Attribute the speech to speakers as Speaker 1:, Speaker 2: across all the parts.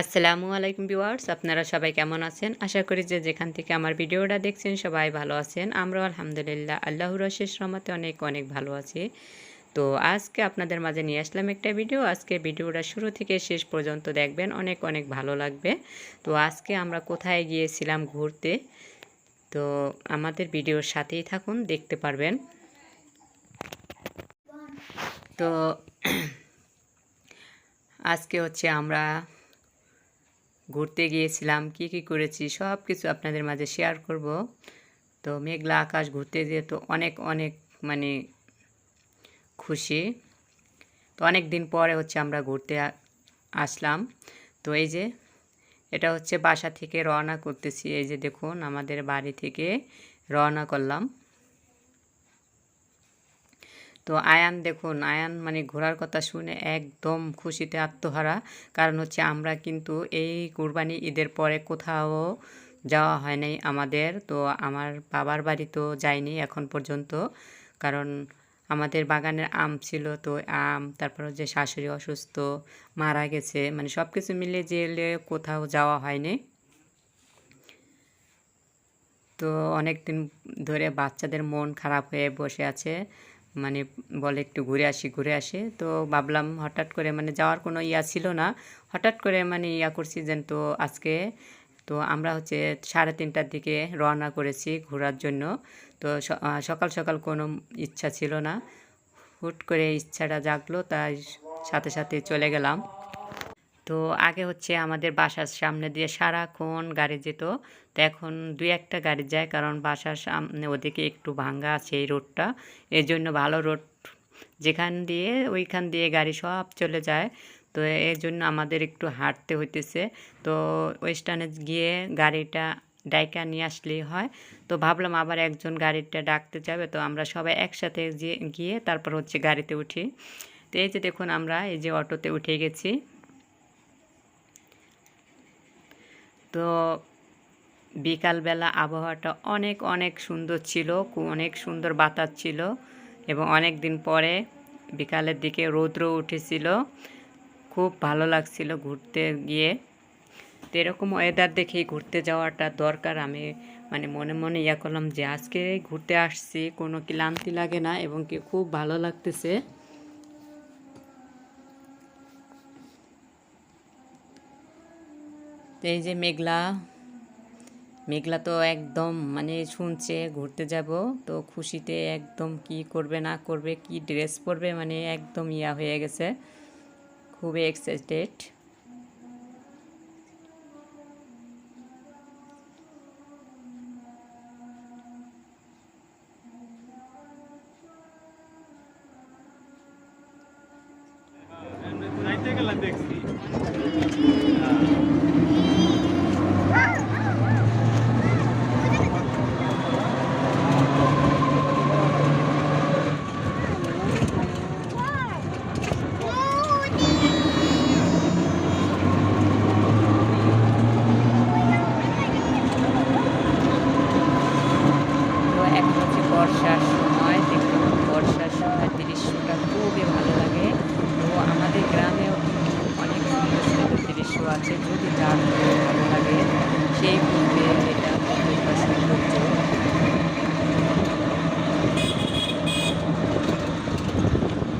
Speaker 1: আসসালামু আলাইকুম ভিউয়ার্স, আপনারা সবাই কেমন আছেন? আশা করি যে যেখান থেকে আমার ভিডিওটা দেখছেন সবাই ভালো আছেন। আমরাও আলহামদুলিল্লাহ, আল্লাহর শেষ রহমতে অনেক অনেক ভালো আছি। তো আজকে আপনাদের মাঝে নিয়ে আসলাম একটা ভিডিও। আজকে ভিডিওটা শুরু থেকে শেষ পর্যন্ত দেখবেন, অনেক অনেক ভালো লাগবে। তো আজকে আমরা কোথায় গিয়েছিলাম ঘুরতে? তো আমাদের ভিডিওর সাথেই থাকুন, দেখতে পারবেন। তো আজকে হচ্ছে আমরা ঘুরতে গিয়েছিলাম, কি কি করেছি, সব কিছু আপনাদের মাঝে শেয়ার করব। তো মেঘলা আকাশ ঘুরতে যেয়ে তো অনেক অনেক মানে খুশি। তো অনেক দিন পরে হচ্ছে আমরা ঘুরতে আসলাম। তো এই যে, এটা হচ্ছে বাসা থেকে রওনা করতেছি। এই যে দেখুন, আমাদের বাড়ি থেকে রওনা করলাম। তো আয়ান দেখুন, আয়ান মানে ঘোরার কথা শুনে একদম খুশিতে আত্মহারা। কারণ হচ্ছে আমরা কিন্তু এই কুরবানি ঈদের পরে কোথাও যাওয়া হয় নাই আমাদের। তো আমার বাবার বাড়ি তো যায়নি এখন পর্যন্ত। কারণ আমাদের বাগানের আম ছিল, তো আম, তারপর যে শাশুড়ি অসুস্থ, মারা গেছে মানে সব কিছু মিলে জেলে কোথাও যাওয়া হয়নি। তো অনেক দিন ধরে বাচ্চাদের মন খারাপ হয়ে বসে আছে। মানে বলে একটু ঘুরে আসি, ঘুরে আসে। তো ভাবলাম হঠাৎ করে মানে যাওয়ার কোনো ইয়া ছিল না। হঠাৎ করে মানে ইয়া করছি যেন তো আজকে, তো আমরা হচ্ছে সাড়ে তিনটার দিকে রওনা করেছি ঘোরার জন্য। তো সকাল সকাল কোনো ইচ্ছা ছিল না। হুট করে ইচ্ছাটা জাগলো, তাই সাথে সাথে চলে গেলাম। তো আগে হচ্ছে আমাদের বাসার সামনে দিয়ে সারাক্ষণ গাড়ি যেত। তো এখন দুই একটা গাড়ি যায় কারণ বাসার সামনে ওদিকে একটু ভাঙ্গা আছে এই রোডটা। এর জন্য ভালো রোড। যেখান দিয়ে ওইখান দিয়ে গাড়ি সব চলে যায়। তো এর জন্য আমাদের একটু হাঁটতে হইতেছে। তো ওয়েস্টার্নে গিয়ে গাড়িটা ডাইকা নিয়ে আসলেই হয়। তো ভাবলাম আবার একজন গাড়িটা ডাকতে যাবে। তো আমরা সবাই একসাথে গিয়ে তারপর হচ্ছে গাড়িতে উঠি। তো এই যে দেখুন আমরা এই যে অটোতে উঠে গেছি। তো বিকালবেলা আবহাওয়াটা অনেক অনেক সুন্দর ছিল অনেক সুন্দর বাতাস ছিল এবং অনেক দিন পরে বিকালের দিকে রৌদ্র উঠেছিল। খুব ভালো লাগছিল ঘুরতে গিয়ে। তো এরকম ওয়েদার দেখেই ঘুরতে যাওয়াটা দরকার। আমি মানে মনে মনে ইয়া করলাম যে আজকে ঘুরতে আসছি, কোনো ক্লান্তি লাগে না এবং কি খুব ভালো লাগতেছে। এই যে মেঘলা মেঘলা তো একদম মানে শুনছে ঘুরতে যাব, তো খুশিতে একদম কি করবে না করবে, কি ড্রেস পরবে মানে একদম ইয়া হয়ে গেছে, খুবই এক্সাইটেড
Speaker 2: দেখছি
Speaker 1: আছে যদি যার ভালো লাগে সেই বুঝবে এটা কতটা সৌন্দর্য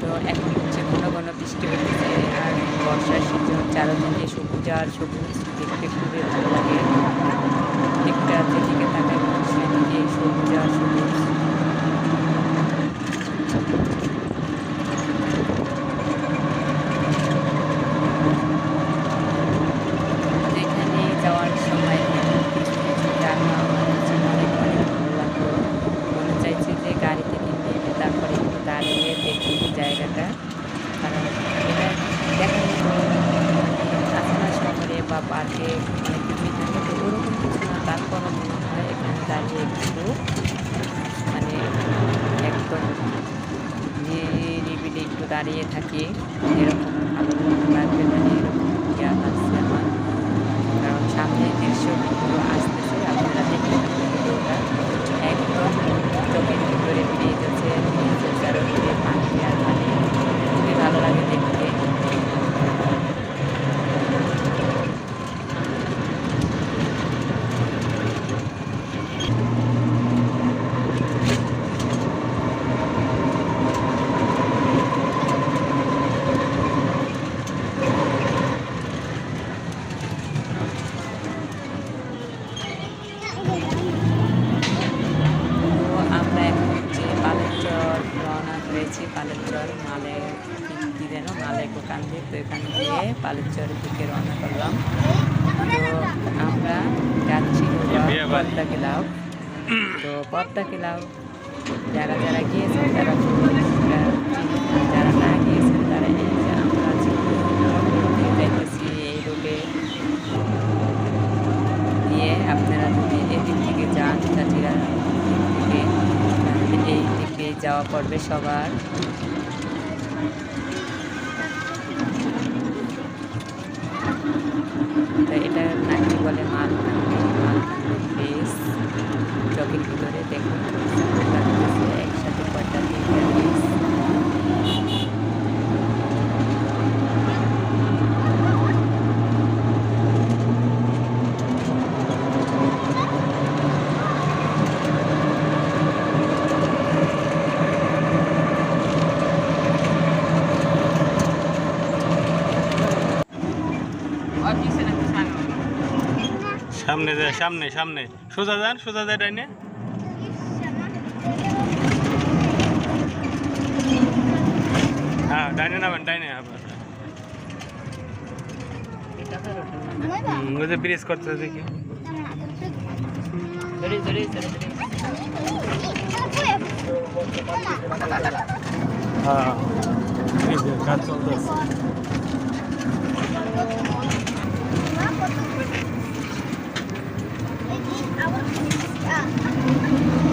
Speaker 1: তো এখন হচ্ছে ঘন ঘন বৃষ্টি হচ্ছে, আর বর্ষার সিজন চারদিকে সবুজ আর সবুজ দেখতে খুবই ভালো লাগে। একটা যেদিকে তাকায় সেদিকে সবুজ আর সবুজ জায়গাটা কারণ এটা দেখার মানে শহরে বা পার্কে অনেক কিছুই থাকে তো ওরকম কিছু না তারপরও মনে হয় এখানে দাঁড়িয়ে একটু মানে একদম নিরিবিলি একটু দাঁড়িয়ে থাকি এরকম ভালো লাগবে মানে এরকম জ্ঞান আসছে আমার কারণ সামনে দৃশ্যগুলো আসতেছে আপনারা দেখতে ভিডিওটা একদম চোখের ভিতরে বেরিয়ে যাচ্ছে চারোদিকে পানি আর খুবই ভালো লাগে দেখতে যাচ্ছি পালেরচর মালে কি- যেন মালে দোকান তো এখান দিয়ে পালেরচরের দিকে রওনা করলাম। তো আমরা যাচ্ছি। পদ্মা ক্লাব তো পদ্মা ক্লাব যারা যারা গিয়েছেন তারা যারা না গিয়েছেন তারা এই যে আমরা যাইতেছি এই রোডে দিয়ে আপনারা যদি এদিক থেকে যান, চাচিরা দিক থেকে তাহলে এই দিকে যাওয়া পড়বে সবার তো এটা নাকি বলে মালকান্দি মালকান্দি ব্রিজ চকের ভিতরে দেখুন খুব সুন্দর লাগতেছে একসাথে কয়টা তিনটা ব্রিজ
Speaker 2: সামনে যায় সামনে সামনে। সোজা যান, সোজা যায় ডাইনে। হ্যাঁ ডাইনে নামেন, ডাইনে, আবার। ব্রিজ করতেছে, দেখি। হ্যাঁ কাজ চলতেছে। বিয়া বাড়ি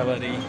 Speaker 1: Reality.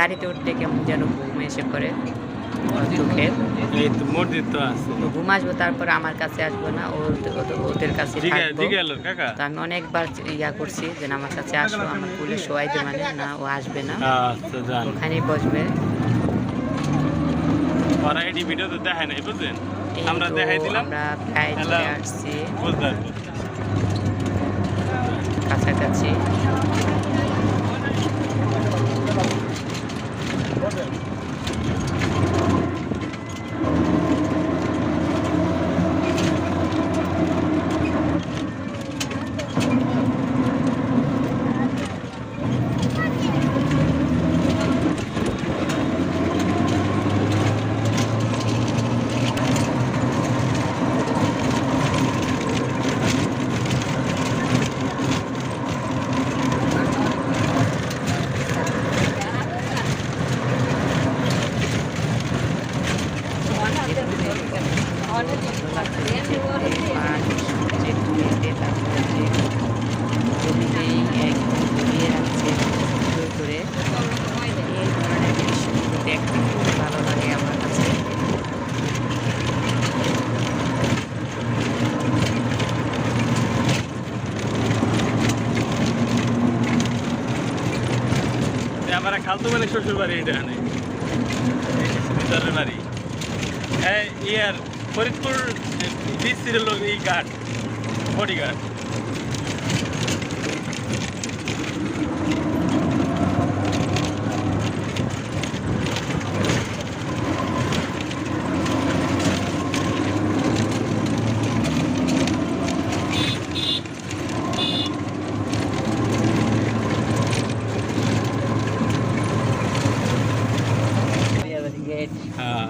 Speaker 1: গাড়িতে উঠতে কেমন যেন ঘুম এসে পড়ে। চোখে ঘুম আসব তারপর আমার কাছে আসব না ও ওদের- কাছে তো আমি অনেকবার ইয়া করছি যে আমার কাছে আসব আমার পুলে শোয়াইতে মানে না ও আসবে না।
Speaker 2: আচ্ছা
Speaker 1: ওখানেই বসবে।
Speaker 2: ওরা এটি ভিডিও তো দেখায় নাই বুঝলেন? আমরা দেখাই দিলাম।
Speaker 1: আমরা প্রায় চলে আসছি। কাছাকাছি দেখতে খুব ভালো লাগে আমার কাছে
Speaker 2: বাড়ি এটা এখানে এই ইয়ার ফরিদপুর ডিস্ট্রিক্টের লোক এই গার্ড বডি গার্ড হ্যাঁ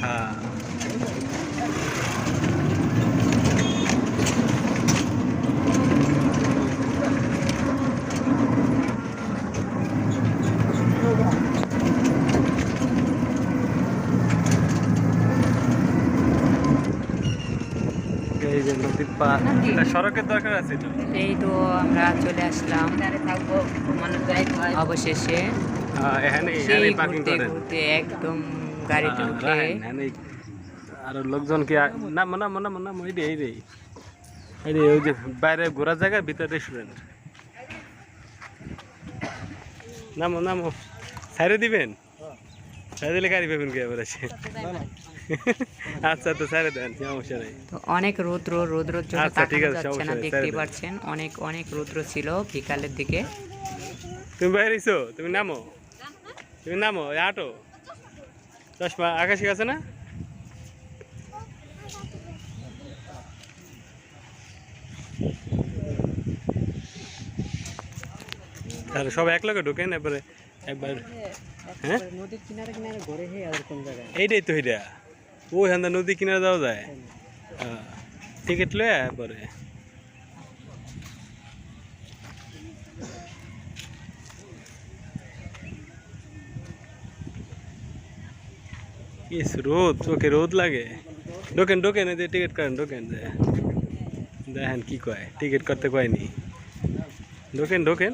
Speaker 2: হ্যাঁ এই যে নদীর পার এটা সড়কের দরকার আছে
Speaker 1: এই তো আমরা চলে আসলাম। অবশেষে
Speaker 2: এখানে
Speaker 1: সেই
Speaker 2: এখানে পার্কিং
Speaker 1: ঘুরতে
Speaker 2: করেন
Speaker 1: ঘুরতে একদম গাড়িতে উঠে
Speaker 2: আর লোকজন কি না না না না না রে এই রে। এই রে ওই যে বাইরে ঘোরার জায়গা ভিতরে রেস্টুরেন্ট নামো নামো। ছাইরে দিবেন? ছাইরে দিলে গাড়ি পাবেন কি এবার? এসে আচ্ছা তো ছাইরে দেন সমস্যা নেই।
Speaker 1: তো অনেক রৌদ্র রৌদ্রর জন্য
Speaker 2: আচ্ছা,
Speaker 1: তাকানো যাচ্ছে না দেখতে পাচ্ছেন অনেক অনেক রৌদ্র ছিল বিকালের দিকে।
Speaker 2: তুমি বাইরে এসো তুমি নামো। তুমি নামো আটো চশমা আকাশি আছে না? তাহলে সব এক লগে ঢুকেন এবারে একবার হ্যাঁ?
Speaker 1: নদীর কিনারে কিনারে ঘুরে হে আর কোন জায়গায়?
Speaker 2: এইটাই তো এটা ওই হান্দা নদী কিনারে যাওয়া যায় হ্যাঁ টিকিট লয়ে পরে ইস রোদ চোখে রোদ লাগে ঢোকেন ঢোকেন এই যে টিকিট করেন ঢোকেন যে দেখেন কি কয় টিকিট করতে কয়নি ঢোকেন ঢোকেন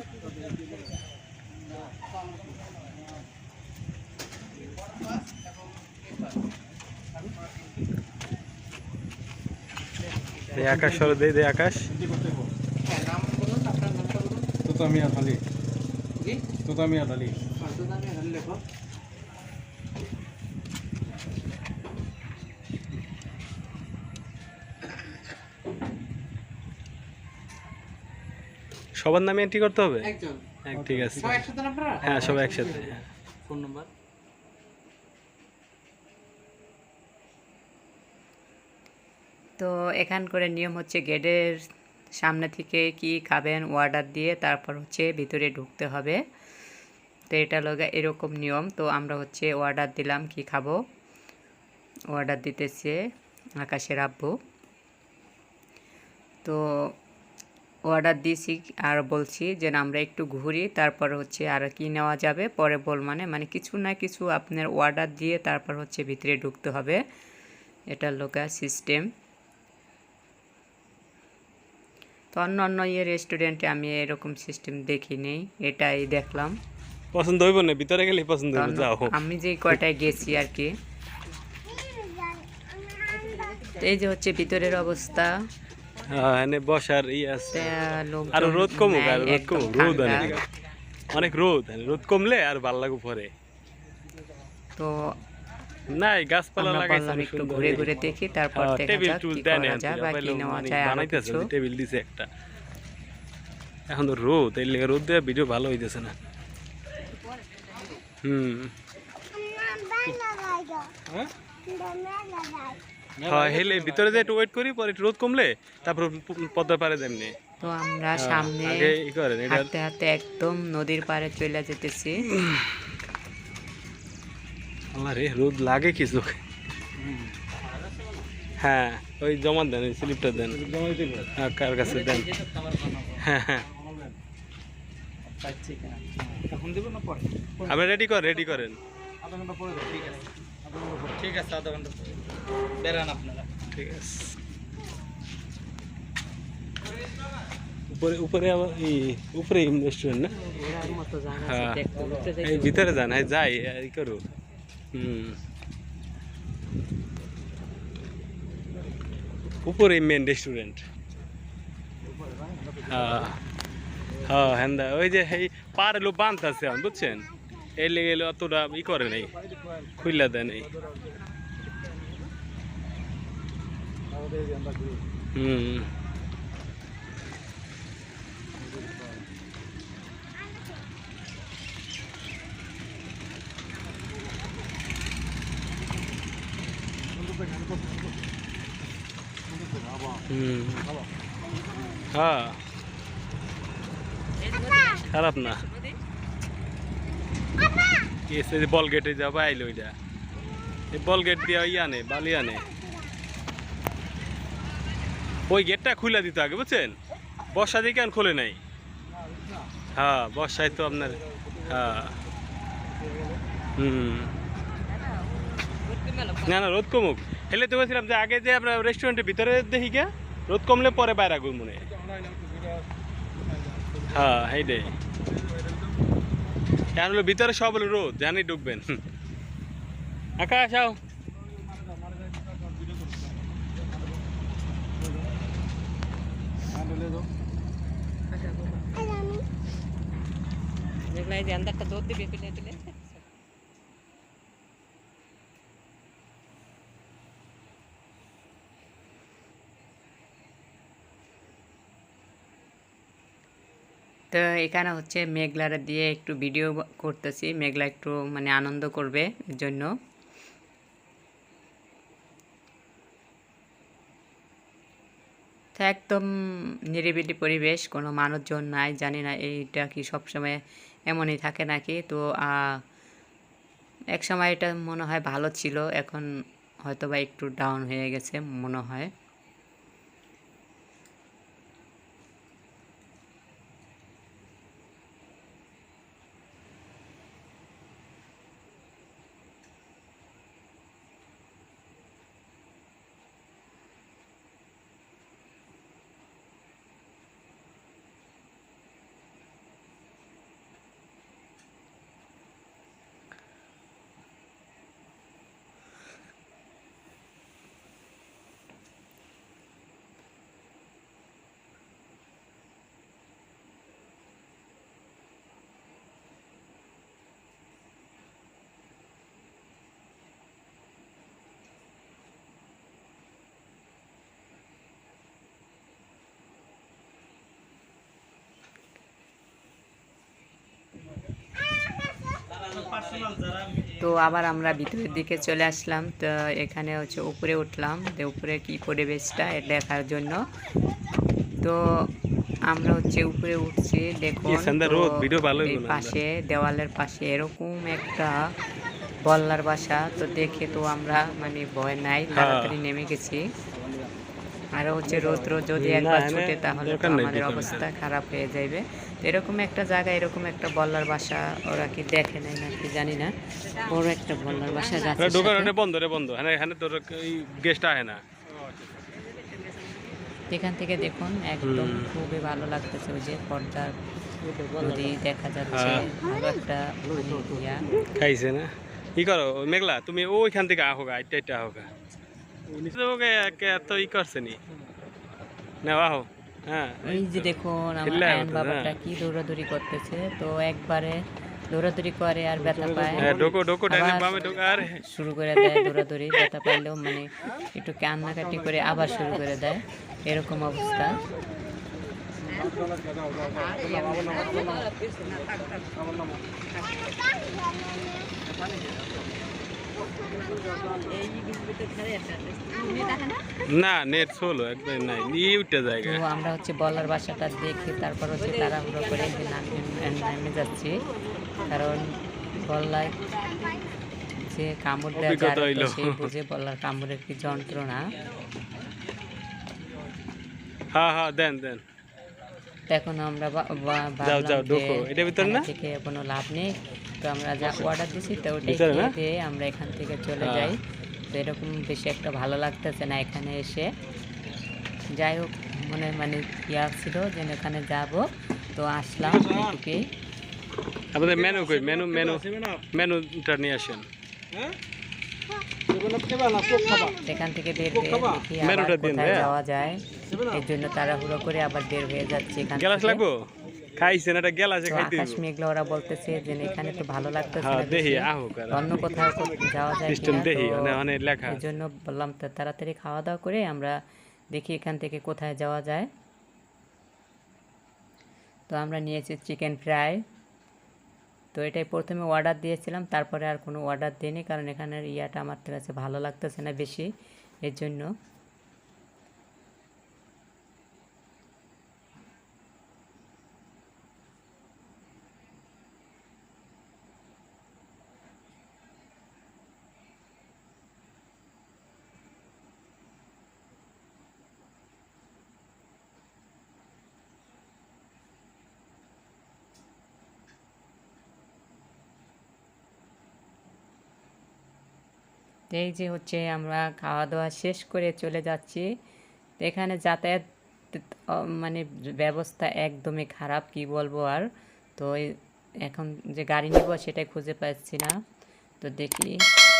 Speaker 2: এই আকাশ সর দে দে আকাশ।
Speaker 3: তোতামিয়া থালি। তোতামিয়া থালি।
Speaker 2: সবার নামে এন্ট্রি করতে হবে?
Speaker 1: একজন।
Speaker 2: ঠিক আছে। হ্যাঁ সবাই একসাথে।
Speaker 1: Phone number? তো এখান করে নিয়ম হচ্ছে গেটের সামনে থেকে কি খাবেন অর্ডার দিয়ে তারপর হচ্ছে ভিতরে ঢুকতে হবে। তো এটা লগা এরকম নিয়ম। তো আমরা হচ্ছে অর্ডার দিলাম, কি খাব? অর্ডার দিতেছে আকাশের আব্বু। তো অর্ডার দিয়েছি আর বলছি যে আমরা একটু ঘুরি, তারপর হচ্ছে আর কি নেওয়া যাবে? পরে বল মানে মানে কিছু না কিছু আপনার অর্ডার দিয়ে তারপর হচ্ছে ভিতরে ঢুকতে হবে। এটা লোকা সিস্টেম তো অন্য অন্য ইয়ে রেস্টুরেন্টে আমি এরকম সিস্টেম দেখিনি এটাই দেখলাম।
Speaker 2: পছন্দ হইব না? ভিতরে গেলে পছন্দ হইব যাও।
Speaker 1: আমি যে কয়টায় গেছি আর কি। এই যে হচ্ছে ভিতরের অবস্থা।
Speaker 2: হ্যাঁ এনে বসার ই আছে। আর রোদ কমুক আর রোদ কমুক রোদ অনেক অনেক রোদ রোদ কমলে আর ভালো লাগু পরে।
Speaker 1: তো
Speaker 2: নাই গাছপালা লাগাইছে
Speaker 1: একটু ঘুরে ঘুরে দেখি তারপর
Speaker 2: হ্যাঁ, টেবিল টুল দেন
Speaker 1: বা কি নেওয়া যায়
Speaker 2: বানাইতেছে টেবিল দিছে একটা। এখন তো রোদ এই লেগে রোদ দেওয়া ভিডিও ভালো হইতেছে না। হুম।
Speaker 3: হ্যাঁ?
Speaker 2: হ্যাঁ হেলে ভিতরে যে একটু ওয়েট করি পরে একটু রোদ কমলে তারপর প- পদ্মার পারে দেমনি
Speaker 1: তো আমরা সামনে হাঁটতে হাঁটতে একদম নদীর পাড়ে চলে যেতেছি।
Speaker 2: আরে রোদ লাগে কিছু হ্যাঁ ওই জমা দেন ওই স্লিপটা দেন। হ্যাঁ কার কাছে দেন? হ্যাঁ হ্যাঁ। আপনি রেডি কর রেডি করেন।
Speaker 3: আধা ঘণ্টা পরে ঠিক আছে। আধা ঘণ্টা পরে ঠিক আছে আধা ঘণ্টা পরে। বেরান আপনারা।
Speaker 2: ঠিক আছে। উপরে উপরে আবার এই উপরে রেস্টুরেন্ট না? হ্যাঁ ভিতরে যান হ্যাঁ যাই করো উপরে মেন রেস্টুরেন্ট হ্যাঁ হ্যাঁ ওই যে এই পার এলো বাঁধ আছে এখন, বুঝছেন? এই লেগে এলো অতটা ই করে নাই খুললা দেয় নাই। হুম। হুম হ্যাঁ খারাপ না বল গেটে যাব আইলো ওইটা এই বল গেট দিয়ে ইয়া নে, বালি আনে। ওই গেটটা খুলে দিত আগে, বুঝছেন? বর্ষা দিয়ে কেন খোলে নাই। হ্যাঁ বর্ষায় তো আপনার হ্যাঁ। হুম। না না, রোদ কমুক। হেলে তো বলছিলাম যে আগে যে আমরা রেস্টুরেন্টের ভিতরে দেখি কে রোদ কমলে পরে বাইরে আগুন মনে হয়। হেইডে এখন হলো ভিতরে সব হলো রোদ জানি ঢুকবেন আকাশ আও।
Speaker 1: দেখলে এই যে আন্দারটা দৌড় দিবে ফেলে দিলে তো এখানে হচ্ছে মেঘলারা দিয়ে একটু ভিডিও করতেছি। মেঘলা একটু মানে আনন্দ করবে এর জন্য তো একদম নিরিবিলি পরিবেশ, কোনো মানুষজন নাই, জানি না এইটা কি সবসময় এমনই থাকে নাকি। তো এক সময় এটা মনে হয় ভালো ছিল, এখন হয়তো বা একটু ডাউন হয়ে গেছে মনে হয়। তো আবার আমরা ভিতরের দিকে চলে আসলাম। তো এখানে হচ্ছে উপরে উঠলাম। তো উপরে কি পরিবেশটা দেখার জন্য। তো আমরা হচ্ছে উপরে উঠছি। দেখুন
Speaker 2: ইয়ে।
Speaker 1: পাশে দেওয়ালের পাশে এরকম একটা বল্লার বাসা। তো দেখে তো আমরা মানে ভয় নাই
Speaker 2: হ্যাঁ।
Speaker 1: তাড়াতাড়ি নেমে গেছি। আর হচ্ছে রৌদ্র যদি একবার ছুটে তাহলে তো আমাদের অবস্থা খারাপ হয়ে যাবে তো এরকম একটা জায়গা এরকম একটা বল্লার বাসা ওরা কি দেখে নাই নাকি? জানি না বড় একটা বল্লার বাসা যাচ্ছে
Speaker 2: ঢোকার ওটা বন্ধ রে বন্ধ। হ্যাঁ এখানে তোর এই গেস্ট আহে না।
Speaker 1: এখান থেকে দেখুন একদম খুবই ভালো লাগতেছে ওই যে পর্দার নদী দেখা যাচ্ছে।
Speaker 2: হ্যাঁ।
Speaker 1: ভালো একটা মানে ইয়া।
Speaker 2: খাইছে না? কি করো মেঘলা তুমি ওইখান থেকে আহো গা আইটা আইটা আহো গা। নিচে ওকে একে এত ই করছে নি। না আহো। হ্যাঁ।
Speaker 1: এই যে দেখুন আমার বাবাটা
Speaker 2: হ্যাঁ।
Speaker 1: কি দৌড়াদৌড়ি করতেছে। তো একবারে দৌড়াদৌড়ি করে আর ব্যথা পায়।
Speaker 2: হ্যাঁ
Speaker 1: শুরু করে দেয় দৌড়াদৌড়ি ব্যথা পাইলেও মানে একটু কান্নাকাটি করে আবার শুরু করে দেয়। এরকম অবস্থা।
Speaker 2: না নেট সোলো একদম নাই ই উঠে
Speaker 1: তো আমরা হচ্ছে বলার বাসাটা দেখে তারপর হচ্ছে তাড়াহুড়ো করে যে নামে যাচ্ছি। কারণ বল্লায় যে কামড় দেওয়া
Speaker 2: অভিজ্ঞতা
Speaker 1: সে বুঝে বল্লার কামড়ের কি যন্ত্রণা।
Speaker 2: হ্যাঁ হ্যাঁ দেন দেন।
Speaker 1: এখন আমরা
Speaker 2: যাও, যাও, ঢোকো। এটার ভিতর না?
Speaker 1: থেকে কোনো লাভ নেই। তো আমরা যা অর্ডার দিছি তো
Speaker 2: না?
Speaker 1: খেয়ে দিয়ে আমরা এখান থেকে চলে
Speaker 2: হ্যাঁ।
Speaker 1: যাই। তো এরকম বেশি একটা ভালো লাগতেছে না এখানে এসে। যাই হোক মনে মানে ইয়া ছিল যে এখানে যাব। তো আসলাম এটুকুই।
Speaker 2: আপনাদের মেনু কই? মেনু মেনু মেনুটা নিয়ে আসেন।
Speaker 1: সেখান থেকে বের হয়ে দেখি আবার কোথায়
Speaker 2: হ্যাঁ।
Speaker 1: যাওয়া যায়। এর জন্য তাড়াহুড়ো করে আবার বের হয়ে যাচ্ছে এখান
Speaker 2: গ্লাস লাগবো? খাইছেন এটা গেলাসে খাইতে
Speaker 1: আকাশ
Speaker 2: হইব।
Speaker 1: মেঘলা ওরা বলতেছে যে এখানে তো ভালো লাগতেছে
Speaker 2: হ্যাঁ
Speaker 1: না
Speaker 2: দেখি। আহো
Speaker 1: অন্য কোথাও যাওয়া যায়
Speaker 2: সিস্টেম দেখি অনেক অনেক লেখা।
Speaker 1: এই জন্য বললাম তো তাড়াতাড়ি খাওয়া দাওয়া করে আমরা দেখি এখান থেকে কোথায় যাওয়া যায়। তো আমরা নিয়েছি চিকেন ফ্রাই। তো এটাই প্রথমে অর্ডার দিয়েছিলাম, তারপরে আর কোনো অর্ডার দিইনি, কারণ এখানের ইয়াটা আমার কাছে ভালো লাগতেছে না বেশি, এর জন্য। এই যে হচ্ছে আমরা খাওয়া দাওয়া শেষ করে চলে যাচ্ছি। এখানে যাতায়াত মানে ব্যবস্থা একদমই খারাপ, কি বলব আর? তো এখন যে গাড়ি নিব সেটাই খুঁজে পাচ্ছি না। তো দেখি,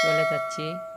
Speaker 1: চলে যাচ্ছি।